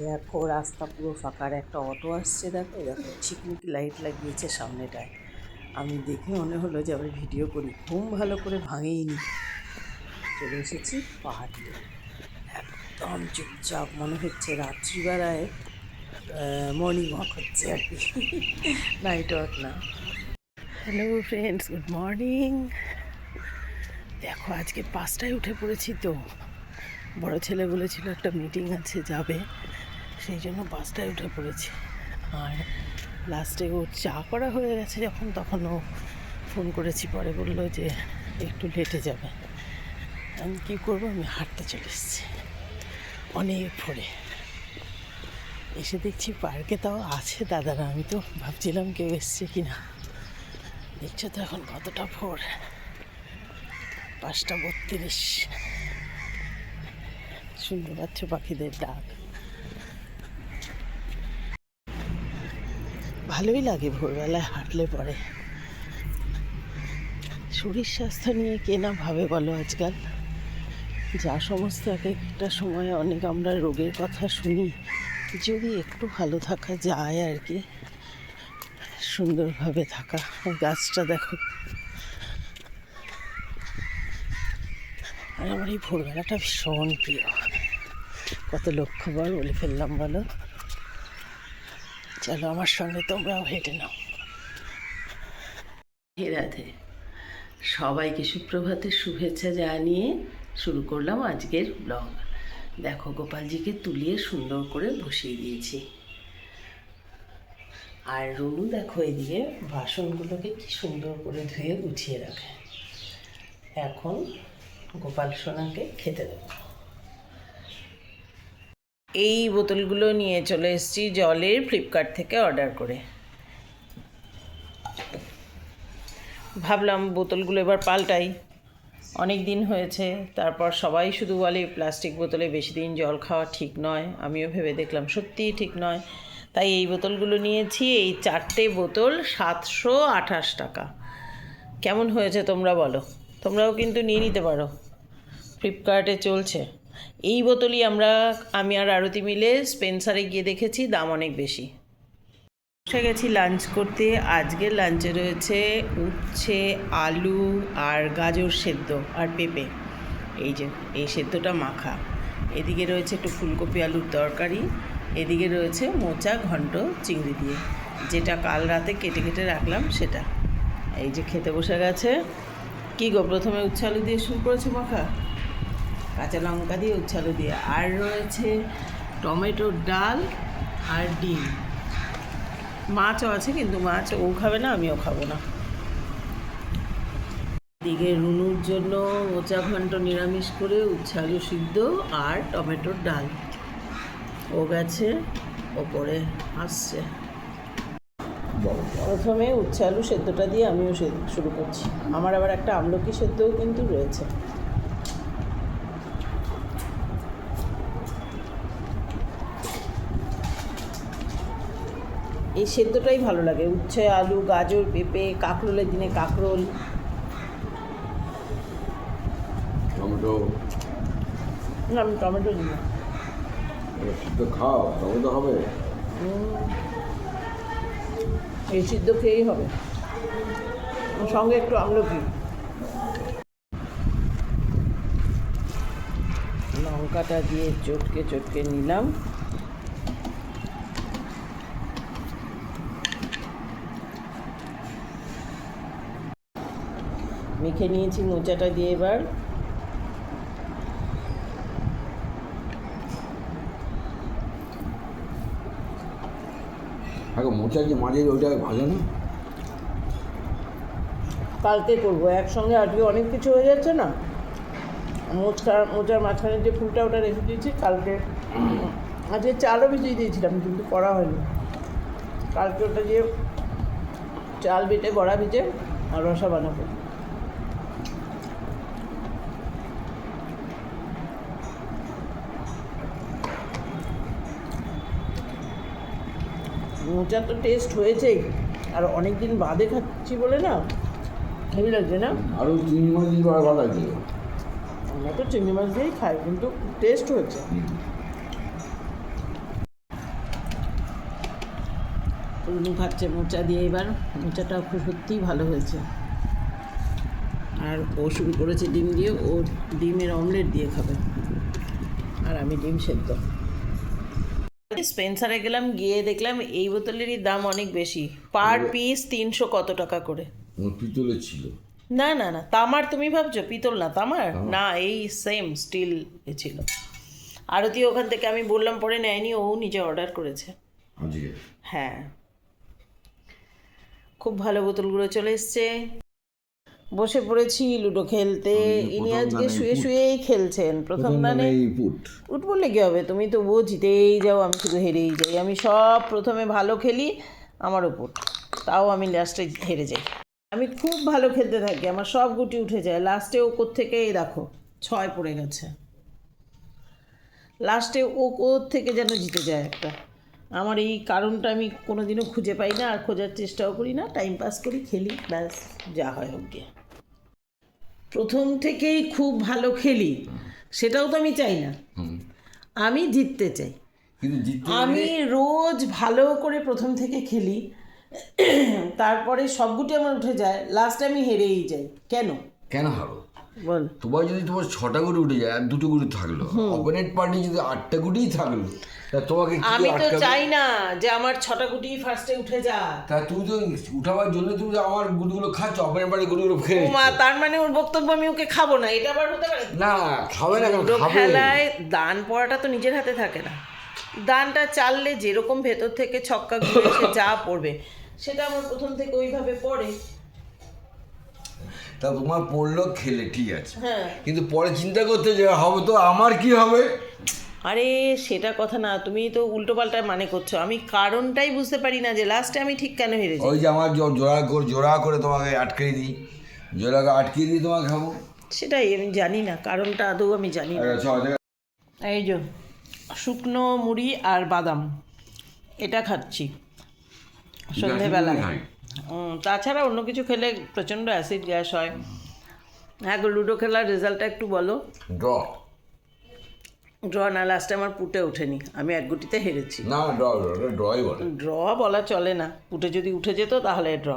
দেখো, রাস্তা পুরো ফাঁকার একটা অটো আসছে, দেখো দেখো চিকমিকি লাইট লাগিয়েছে সামনেটায়। আমি দেখে মনে হলো যে আমি ভিডিও করি। ঘুম ভালো করে ভাঙেইনি। চলে এসেছি পাহাড়িয়ে একদম চুপচাপ, মনে হচ্ছে রাত্রিবেলায় মর্নিং ওয়াক হচ্ছে আর কি। নাইট ওয়াক না। হ্যালো ফ্রেন্ডস গুড মর্নিং দেখো, আজকে পাঁচটায় উঠে পড়েছি তো। বড় ছেলে বলেছিল একটা মিটিং আছে, যাবে। সেই জন্য বাসটায় উঠে পড়েছি। আর লাস্টে ও চা করা হয়ে গেছে যখন, তখন ও ফোন করেছি, পরে বলল যে একটু লেটে যাবে। আমি কী করব? আমি হাঁটতে চলে এসেছি। অনেক ভোরে। এসে দেখছি পার্কে তাও আছে দাদারা। আমি তো ভাবছিলাম কেউ এসছে কি না দেখছ তো এখন কতটা ভোর? পাঁচটা বত্রিশ। শুনতে পাচ্ছ পাখিদের ডাক। ভালোই লাগে ভোরবেলায় হাঁটলে পরে। শরীর স্বাস্থ্য নিয়ে কে না ভাবে বলো আজকাল? যা সমস্ত এক একটা সময় অনেক আমরা রোগের কথা শুনি, যদি একটু ভালো থাকা যায় আর কি। সুন্দরভাবে থাকা। গাছটা দেখো। আর আমার এই ভোরবেলাটা ভীষণ প্রিয়। কত লক্ষ্যবার বলে ফেললাম বলো? চলো আমার সঙ্গে তোমরাও হেঁটে নাও। হে রাধে, সবাইকে সুপ্রভাতের শুভেচ্ছা জানিয়ে শুরু করলাম আজকের ব্লগ দেখো, গোপালজিকে তুলিয়ে সুন্দর করে বসিয়ে দিয়েছি। আর রুনু দেখো এদিকে বাসনগুলোকে কি সুন্দর করে ধুয়ে গুছিয়ে রাখে। এখন গোপাল সোনাকে খেতে দেবো। এই বোতলগুলো নিয়ে চলে এসেছি জলের ফ্লিপকার্ট থেকে অর্ডার করে। ভাবলাম বোতলগুলো এবার পাল্টাই। অনেক দিন হয়েছে, তারপর সবাই শুধু বলে, প্লাস্টিক বোতলে বেশি দিন জল খাওয়া ঠিক নয়। আমিও ভেবে দেখলাম, সত্যিই ঠিক নয়। তাই এই বোতলগুলো নিয়েছি, এই চারটে বোতল সাতশো আঠাশ টাকা। কেমন হয়েছে তোমরা বলো? তোমরাও কিন্তু নিয়ে নিতে পারো। ফ্লিপকার্টে চলছে। এই বোতলই আমরা, আমি আর আরতি মিলে স্পেন্সারে গিয়ে দেখেছি, দাম অনেক বেশি। বসে গেছি লাঞ্চ করতে আজকের লাঞ্চে রয়েছে উচ্ছে, আলু আর গাজর সেদ্ধ আর পেঁপে। এই যে, এই সেদ্ধটা মাখা। এদিকে রয়েছে একটু ফুলকপি আলুর তরকারি, এদিকে রয়েছে মোচা, ঘন্ট, চিংড়ি দিয়ে। যেটা কাল রাতে কেটে কেটে রাখলাম, সেটা। এই যে, খেতে বসে গেছে। কি গো, প্রথমে উচ্ছে, আলু দিয়ে শুরু করেছ মাখা? কাঁচা লঙ্কা দিয়ে উচ্ছে আলু দিয়ে। আর রয়েছে টমেটোর ডাল আর ডিম। মাছও আছে, কিন্তু মাছ ও খাবে না, আমিও খাব না। দিকে রুনুর জন্য মোচা ঘন্ট নিরামিষ করে উচ্ছে আলু সিদ্ধ আর টমেটোর ডাল। ও গেছে, ওপরে আসছে। প্রথমে উচ্ছে আলু সেদ্ধটা দিয়ে আমিও শুরু করছি। আমার আবার একটা আমলকি সেদ্ধও কিন্তু রয়েছে। এই সেদ্ধটাই ভালো লাগে। উচ্ছে আলু গাজর পেঁপে কাঁকরোলের দিনে কাঁকরোল। টমেটো। না আমি টমেটো দিই না। সিদ্ধ খাও টমেটো হবে। এই সিদ্ধ খেয়েই হবে। সঙ্গে একটু আমলকি। লঙ্কাটা দিয়ে চটকে চটকে নিলাম। মেখে নিয়েছি মোচাটা দিয়ে এবার। এখন মোচা কি মাঝে ওইটা ভাজে না কালকে করব একসঙ্গে আজকে অনেক কিছু হয়ে যাচ্ছে না? মোচকা মোচার মাঝখানে যে ফুলটা ওটা রেখে দিয়েছি কালকে আজকে চালও ভিজিয়ে দিয়েছিলাম কিন্তু করা হয়নি। কালকে ওটা দিয়ে চাল বেটে বড়া ভিজে আর রসা বানাবো। মোচা তো টেস্ট হয়েছেই। আর অনেক দিন বাদে খাচ্ছি বলে না হেভি লাগছে না? আরও চিংড়ি মাছ দিয়ে ভালো লাগছে। আমরা তো চিংড়ি মাছ দিয়েই খাই কিন্তু টেস্ট হয়েছে। পুরনো খাচ্ছে মোচা দিয়ে এবার মোচাটা খুব সত্যিই ভালো হয়েছে। আর ও শুরু করেছে ডিম দিয়ে ও ডিমের অমলেট দিয়ে খাবে। আর আমি ডিম সেদ্ধ। স্পেন্সারে গেলাম গিয়ে দেখলাম এই বোতলেরই দাম অনেক বেশি। পার পিস তিনশো কত টাকা করে? পিতলে ছিল। না না না তামার তুমি ভাবছ? পিতল না তামার? না এই সেম স্টিল এ ছিল। আরতি ওখান থেকে আমি বললাম পরে নেয়নি ও নিজে অর্ডার করেছে। হ্যাঁ। খুব ভালো বোতলগুলো চলে এসছে। বসে পড়েছি লুডো খেলতে। ইনি আজকে শুয়ে শুয়েই খেলছেন। প্রথম দানে এই উঠ। বললে কি হবে? তুমি তো ও জিতেই যাও আমি শুধু হেরেই যাই। আমি সব প্রথমে ভালো খেলি আমার উপর। তাও আমি লাস্টে হেরে যাই। আমি খুব ভালো খেলতে থাকি আমার সব গুটি উঠে যায়। লাস্টে ও থেকে এই দেখো ছয় পড়ে গেছে। লাস্টে ও থেকে যেন জিতে যায় একটা। আমার এই কারণটা আমি কোনোদিনও খুঁজে পাই না আর খোঁজার চেষ্টাও করি না। টাইম পাস করি খেলি ব্যাস যা হয় হোক গিয়ে। প্রথম থেকেই খুব ভালো খেলি সেটাও তো আমি চাই না। আমি জিততে চাই। আমি রোজ ভালো করে প্রথম থেকে খেলি তারপরে সবগুটি আমার উঠে যায় লাস্টে আমি হেরেই যাই। কেন? কেন হারো তোমার যদি তোমার ছটা গুটি উঠে যায় আর দুটো গুটি থাকল। অপোনেন্ট পার্টি যদি আটটা গুটিই থাকল তা তোমাকে আমি তো চাই না যে আমার ছটা গুটি ফার্স্টে উঠে যা তা তুমি তো উঠাবার জন্য তুমি আমার গুটিগুলো খাচ্ছ অপোনেন্ট পার্টি গুটিগুলো খেয়ে মা তার মানে ওর বক্তব্য আমি ওকে খাব না এটা আবার হতে পারে? না খাবে না কেন? খাবে। খেলায় দান পড়াটা তো নিজের হাতে থাকে না। দানটা চাললে যেরকম ভেতর থেকে ছক্কা ঘুরে যা পড়বে সেটা আমার প্রথম থেকে ওইভাবে পড়ে। তা তোমার পড়ল খেলে ঠিক আছে। হ্যাঁ। কিন্তু পরে চিন্তা করতে যে হবে তো আমার কি হবে? আরে সেটা কথা না তুমি তো উল্টো পাল্টা মানে করছ। আমি কারণটাই বুঝতে পারি না যে লাস্টে আমি ঠিক কেন হেরেছি। ওই যে আমার জোড়া করে জোড়া করে তোমাকে আটকে দিই। জোড়া আটকে দিই তোমাকে খাব। সেটাই আমি জানি না কারণটা আদৌ আমি জানি না। এই যে শুকনো মুড়ি আর বাদাম এটা খাচ্ছি। সন্ধেবেলা। তাছাড়া অন্য কিছু খেলে প্রচণ্ড অ্যাসিড গ্যাস হয়। হ্যাঁ গো লুডো খেলার রেজাল্টটা একটু বলো। ড্র। ড্র না লাস্টে আমার পুটে ওঠেনি। আমি এক গুটিতে হেরেছি। না ড্র ড্রই বলে। ড্র বলা চলে না। পুটে যদি উঠে যেত তাহলে ড্র।